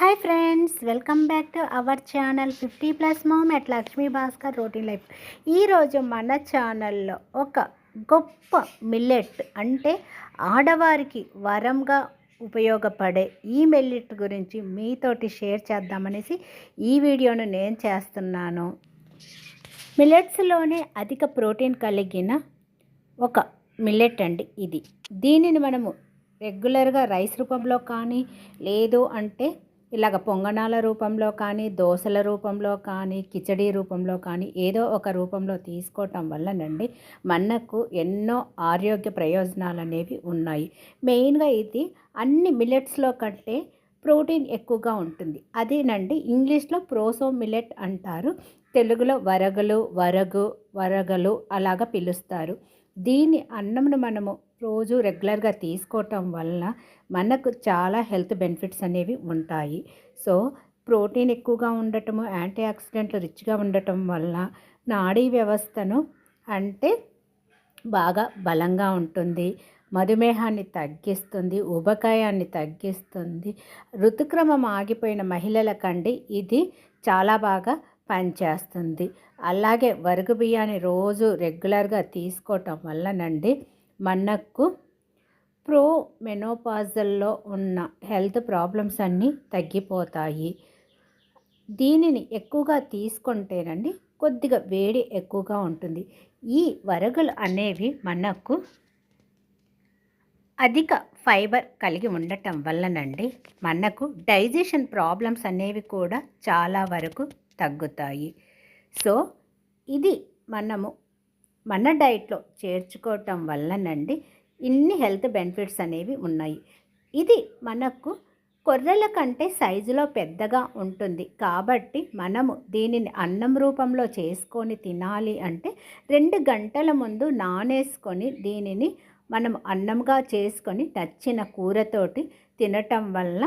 Hi friends welcome back to our channel fifty plus mom at Lakshmi Bhaskar routine life. ఈరోజు మన ఛానల్లో ఒక గొప్ప మిల్లెట్ అంటే ఆడవారికి వరంగా ఉపయోగపడే ఈ మిల్లెట్ గురించి మీతోటి షేర్ చేద్దామనేసి ఈ వీడియోను నేను చేస్తున్నాను. మిల్లెట్స్లోనే అధిక ప్రోటీన్ కలిగిన ఒక మిల్లెట్ అండి ఇది. దీనిని మనము రెగ్యులర్గా రైస్ రూపంలో కానీ లేదు అంటే ఇలాగ పొంగణాల రూపంలో కానీ దోశల రూపంలో కానీ కిచడీ రూపంలో కానీ ఏదో ఒక రూపంలో తీసుకోవటం వల్లనండి మనకు ఎన్నో ఆరోగ్య ప్రయోజనాలు అనేవి ఉన్నాయి. మెయిన్గా ఇది అన్ని మిల్లెట్స్లో కంటే ప్రోటీన్ ఎక్కువగా ఉంటుంది. అదేనండి ఇంగ్లీష్లో ప్రోసో మిలెట్ అంటారు. తెలుగులో వరగలు వరగు వరగలు అలాగా పిలుస్తారు. దీని అన్నంను మనము రోజు రెగ్యులర్గా తీసుకోవటం వల్ల మనకు చాలా హెల్త్ బెనిఫిట్స్ అనేవి ఉంటాయి. సో ప్రోటీన్ ఎక్కువగా ఉండటము యాంటీ ఆక్సిడెంట్లు రిచ్గా ఉండటం వల్ల నాడీ వ్యవస్థను అంటే బాగా బలంగా ఉంటుంది. మధుమేహాన్ని తగ్గిస్తుంది ఉబకాయాన్ని తగ్గిస్తుంది. ఋతుక్రమం ఆగిపోయిన మహిళల కండి ఇది చాలా బాగా పనిచేస్తుంది అలాగే వరుగు బియ్యాన్ని రోజు రెగ్యులర్గా తీసుకోవటం వల్లనండి మనకు ప్రో మెనోపాజల్లో ఉన్న హెల్త్ ప్రాబ్లమ్స్ అన్నీ తగ్గిపోతాయి. దీనిని ఎక్కువగా తీసుకుంటేనండి కొద్దిగా వేడి ఎక్కువగా ఉంటుంది. ఈ వరగలు అనేవి మనకు అధిక ఫైబర్ కలిగి ఉండటం వల్లనండి మనకు డైజెషన్ ప్రాబ్లమ్స్ అనేవి కూడా చాలా వరకు తగ్గుతాయి. సో ఇది మనము మన డైట్లో చేర్చుకోవటం వల్లనండి ఇన్ని హెల్త్ బెనిఫిట్స్ అనేవి ఉన్నాయి. ఇది మనకు కొర్రెల కంటే సైజులో పెద్దగా ఉంటుంది. కాబట్టి మనము దీనిని అన్నం రూపంలో చేసుకొని తినాలి అంటే రెండు గంటల ముందు నానేసుకొని దీనిని మనం అన్నంగా చేసుకొని నచ్చిన కూరతోటి తినటం వల్ల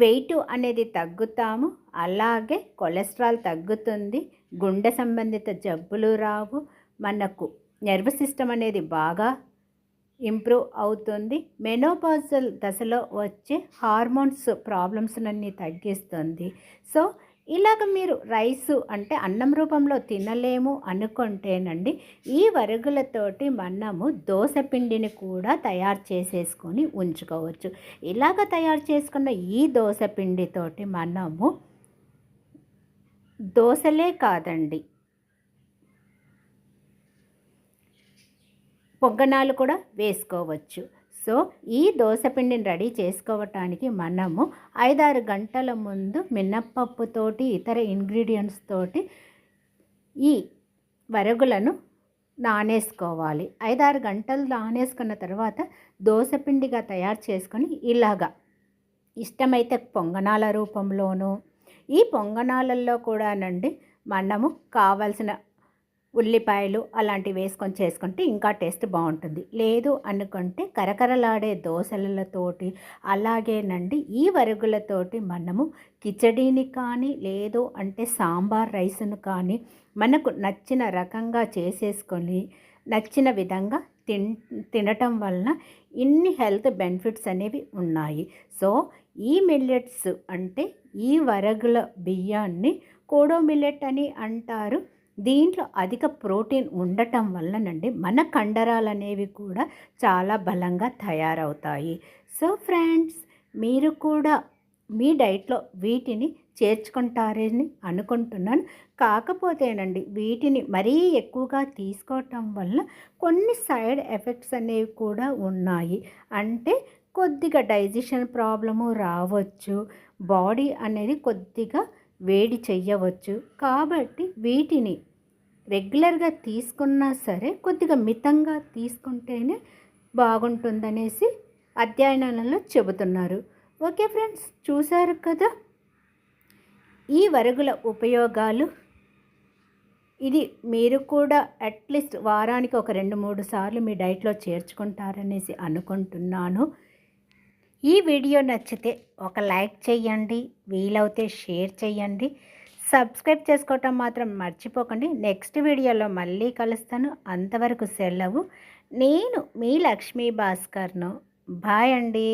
వెయిట్ అనేది తగ్గుతాము. అలాగే కొలెస్ట్రాల్ తగ్గుతుంది. గుండె సంబంధిత జబ్బులు రావు. మనకు నర్వ్ సిస్టమ్ అనేది బాగా ఇంప్రూవ్ అవుతుంది. మెనోపాజల్ దశలో వచ్చే హార్మోన్స్ ప్రాబ్లమ్స్ ప్రాబ్లమ్స్నన్నీ తగ్గిస్తుంది. సో ఇలాగ మీరు రైసు అంటే అన్నం రూపంలో తినలేము అనుకుంటేనండి ఈ వరుగులతోటి మనము దోశ పిండిని కూడా తయారు చేసేసుకొని ఉంచుకోవచ్చు. ఇలాగ తయారు చేసుకున్న ఈ దోశ పిండితోటి మనము దోశలే కాదండి పొగ్గనాలు కూడా వేసుకోవచ్చు. సో ఈ దోశపిండిని రెడీ చేసుకోవటానికి మనము ఐదారు గంటల ముందు మినప్పప్పుతోటి ఇతర ఇంగ్రీడియంట్స్ తోటి ఈ వరగులను నానేసుకోవాలి. ఐదారు గంటలు నానేసుకున్న తర్వాత దోశపిండిగా తయారు చేసుకొని ఇలాగా ఇష్టమైతే పొంగనాల రూపంలోనూ ఈ పొంగనాలల్లో కూడానండి మనము కావలసిన ఉల్లిపాయలు అలాంటివి వేసుకొని చేసుకుంటే ఇంకా టేస్ట్ బాగుంటుంది. లేదు అనుకుంటే కరకరలాడే దోశలతోటి అలాగేనండి. ఈ వరుగులతోటి మనము కిచడీని కానీ లేదు అంటే సాంబార్ రైస్ను కానీ మనకు నచ్చిన రకంగా చేసేసుకొని నచ్చిన విధంగా తిన్ తినటం వలన ఇన్ని హెల్త్ బెనిఫిట్స్ అనేవి ఉన్నాయి. సో ఈ మిల్లెట్స్ అంటే ఈ వరగుల బియ్యాన్ని కోడో మిల్లెట్ అని అంటారు. దీంట్లో అధిక ప్రోటీన్ ఉండటం వల్లనండి మన కండరాలు అనేవి కూడా చాలా బలంగా తయారవుతాయి. సో ఫ్రెండ్స్ మీరు కూడా మీ డైట్లో వీటిని చేర్చుకుంటారని అనుకుంటున్నాను. కాకపోతేనండి వీటిని మరీ ఎక్కువగా తీసుకోవటం వల్ల కొన్ని సైడ్ ఎఫెక్ట్స్ అనేవి కూడా ఉన్నాయి. అంటే కొద్దిగా డైజెషన్ ప్రాబ్లము రావచ్చు. బాడీ అనేది కొద్దిగా వేడి చెయ్యవచ్చు. కాబట్టి వీటిని రెగ్యులర్గా తీసుకున్నా సరే కొద్దిగా మితంగా తీసుకుంటేనే బాగుంటుందనేసి అధ్యయనాలలో చెబుతున్నారు. ఓకే ఫ్రెండ్స్ చూశారు కదా? ఈ వరుగుల ఉపయోగాలు. ఇది మీరు కూడా అట్లీస్ట్ వారానికి ఒక రెండు మూడు సార్లు మీ డైట్లో చేర్చుకుంటారనేసి అనుకుంటున్నాను. ఈ వీడియో నచ్చితే ఒక లైక్ చేయండి వీలవుతే షేర్ చేయండి. సబ్స్క్రైబ్ చేసుకోవటం మాత్రం మర్చిపోకండి. నెక్స్ట్ వీడియోలో మళ్ళీ కలుస్తాను. అంతవరకు సెలవు. నేను మీ లక్ష్మీ భాస్కర్ను. బాయ్ అండి.